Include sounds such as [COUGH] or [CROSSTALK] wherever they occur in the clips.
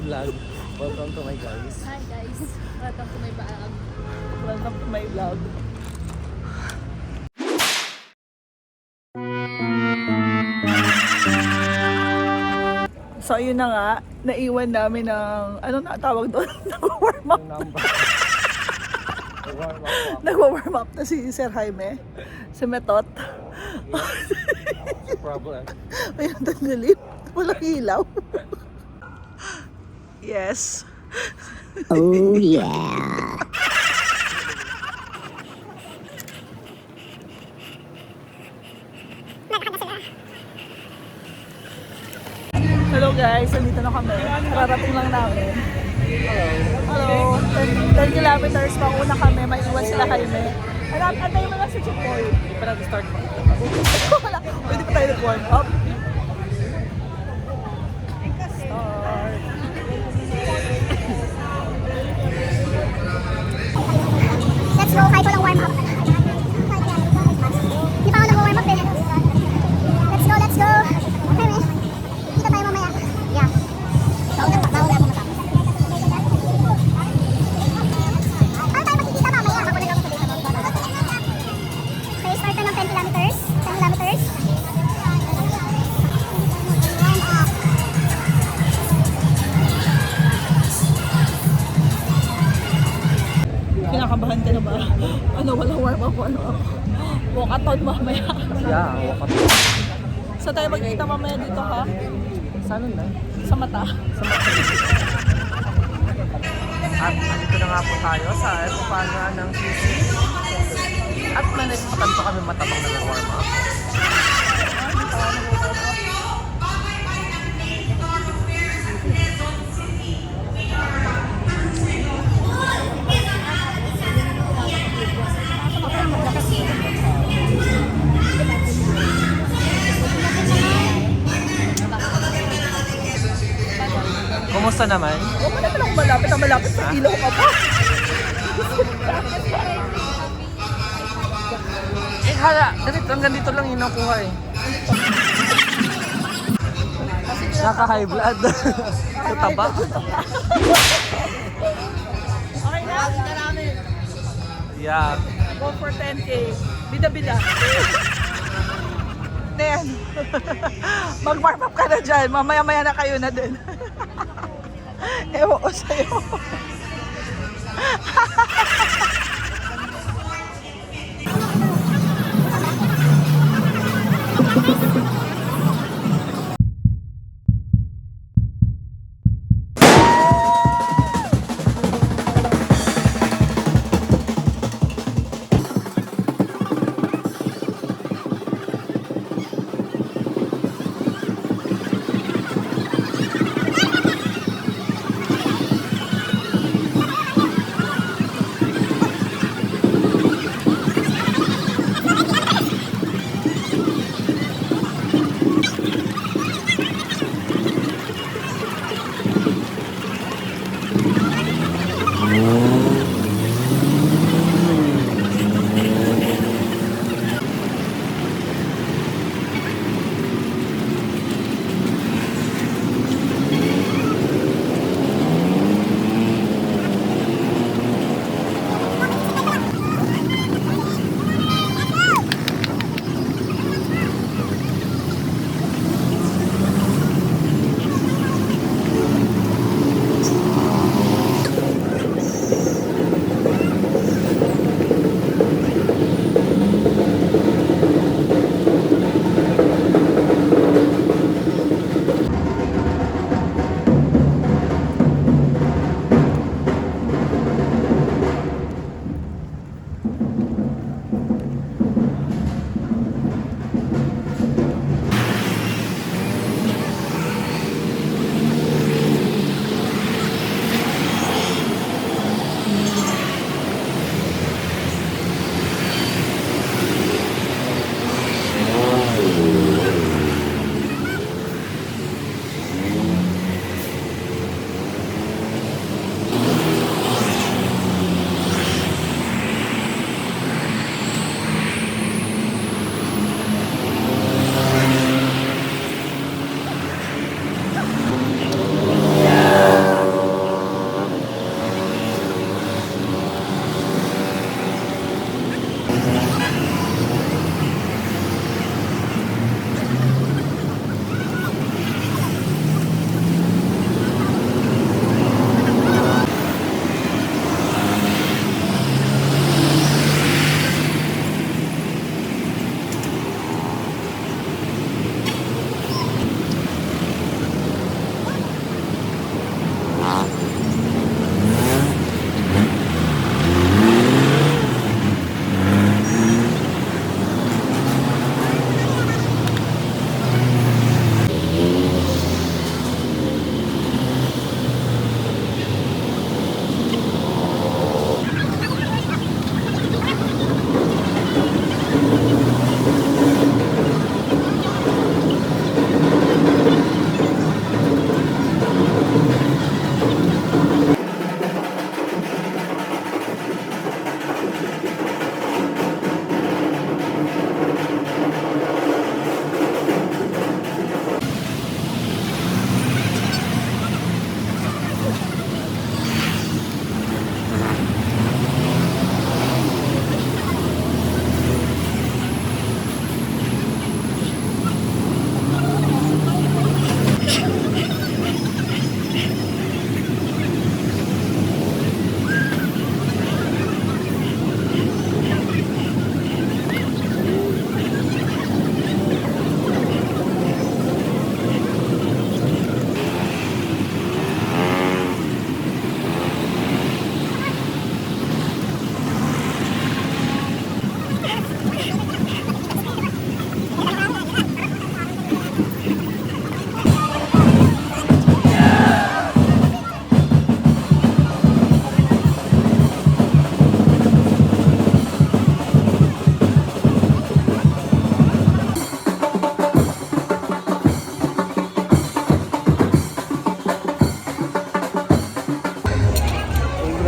vlog. Welcome to my guys. Hi guys, welcome to my vlog. Welcome to my vlog. So yun na nga, naiwan namin ng, ano na tawag doon? [LAUGHS] Nag-warm up. Nag-warm up na si Sir Jaime. Si Metot. No problem. Ayun, tanggalin. Walang ilaw. [LAUGHS] yes. Oh [LAUGHS] yeah. Hello guys, nandito na kami. Kararating lang namin. Hello. 10, 10 kilometers pa una kami, may iwan sila Jaime. Alam, antay mo lang sa checkpoint. Hindi pa natin start pa. [LAUGHS] Wala. Pwede pa tayo nag-warm up. Let's go, kahit walang warm up. Ano, walang warm up, warm up. Walkathon mamaya. Yeah, walk up. Saan tayo magkikita mamaya dito ha? Sana na. Sa mata. At nandito na nga po tayo sa Epopanga ng QC. At nanaispatan pa kami matabang na warm up. Kumusta naman? Huwag mo naman ako malapit na malapit sa ilaw ka pa. Eh hala, ganito, hanggang dito lang yung nakuha eh. Naka-high blood. [LAUGHS] Tutaba. Okay na? Yeah. Go for 10k. Bida-bida. Ten. [LAUGHS] Mag-warm up ka na dyan. Mamaya-maya na kayo na din. Ewan ko sa'yo. [LAUGHS]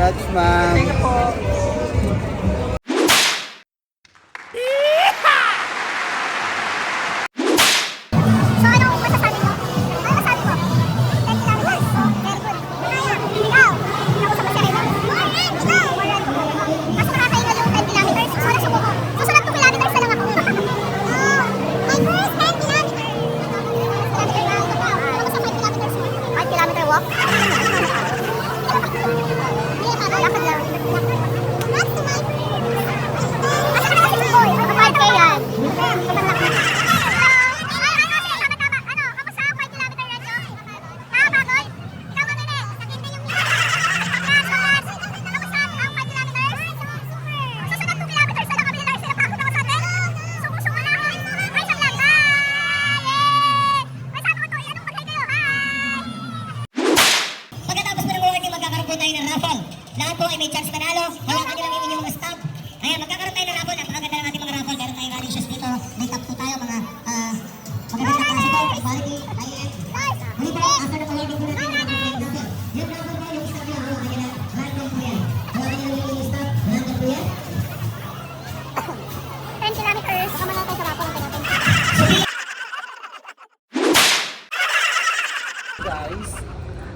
much, ma'am. Thank you po.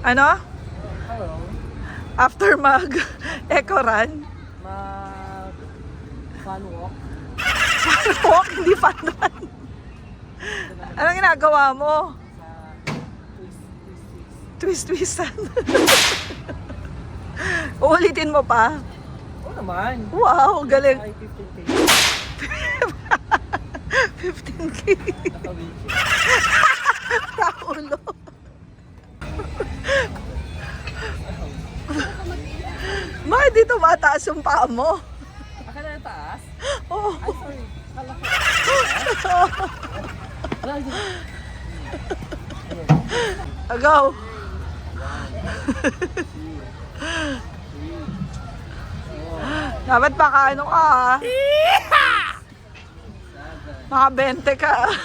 Ano? Hello. After mag [LAUGHS] eco run? Mag... Fun walk. Walk, hindi fun run. Anong ginagawa mo? Sa... Twist, Twist, twist, twist. twistan. [LAUGHS] Uulitin mo pa? Oo naman. Wow, galing. Ay, 15k. 15k. [LAUGHS] Nakawin Bakit dito mataas yung paa mo? Akala na taas? Oh. Ay, sorry. Kala ko. Go. Dapat baka ano ka ah. Mga 20 ka. ah.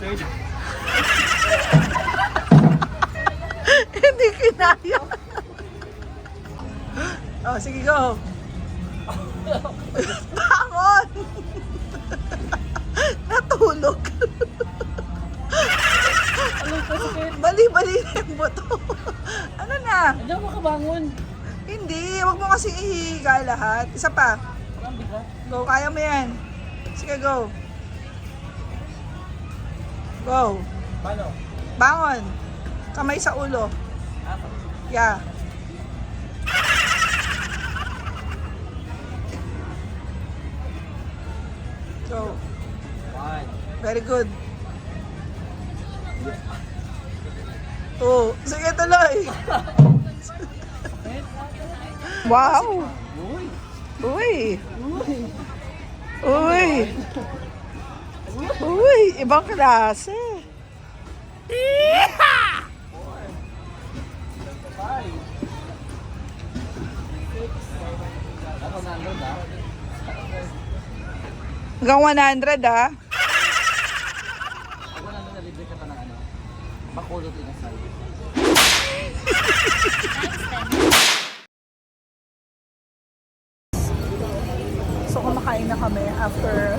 Well. [LAUGHS] Hindi kinaya. Oh, sige go. Bangon! [LAUGHS] Natulog. Bali-bali na yung buto. Ano na? Hindi ako makabangon. Hindi, wag mo kasi ihiga lahat. Isa pa. Go, kaya mo yan. Sige, go. Go. Paano? Bangon. Kamay sa ulo. Yeah. Go. Very good. Oh, sige tuloy. [LAUGHS] wow. Uy. Uy. Uy. Uy. Ibang klase. Five. [LAUGHS] Hanggang 100 ah. Ako nandun nalibre ka pa ng ano. Bakulot in a side. So kumakain na kami after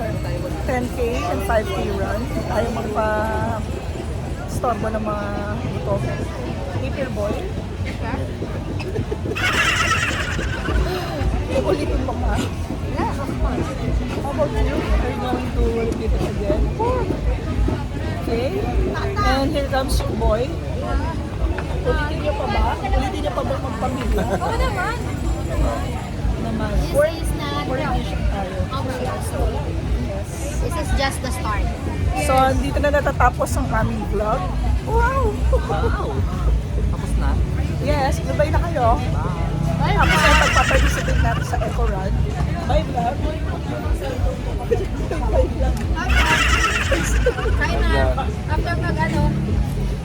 10k and 5k run. Tayo magpa storbo ng mga ito. Little boy. [LAUGHS] Ulitin mo nga. Yeah, of course. How about you? Are you going to repeat it again? Okay. And here comes your boy. Ulitin niyo pa ba? Ulitin niyo pa ba magpamilya? [LAUGHS] Oo naman. Naman. This is not. This just the start. So, dito na natatapos ang aming vlog. Wow! Wow. Tapos na? Yes, goodbye na kayo. Bye, Ay pagpaparticipate natin sa Eco Run. Bye vlog. Bye vlog. Kain na. After mag ano,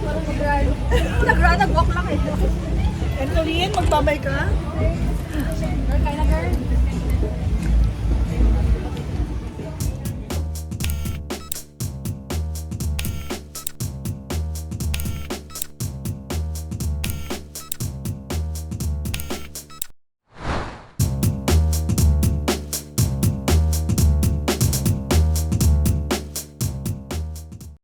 parang mag-run. Nag-run, nag-walk lang eh. Colleen, magbabay ka?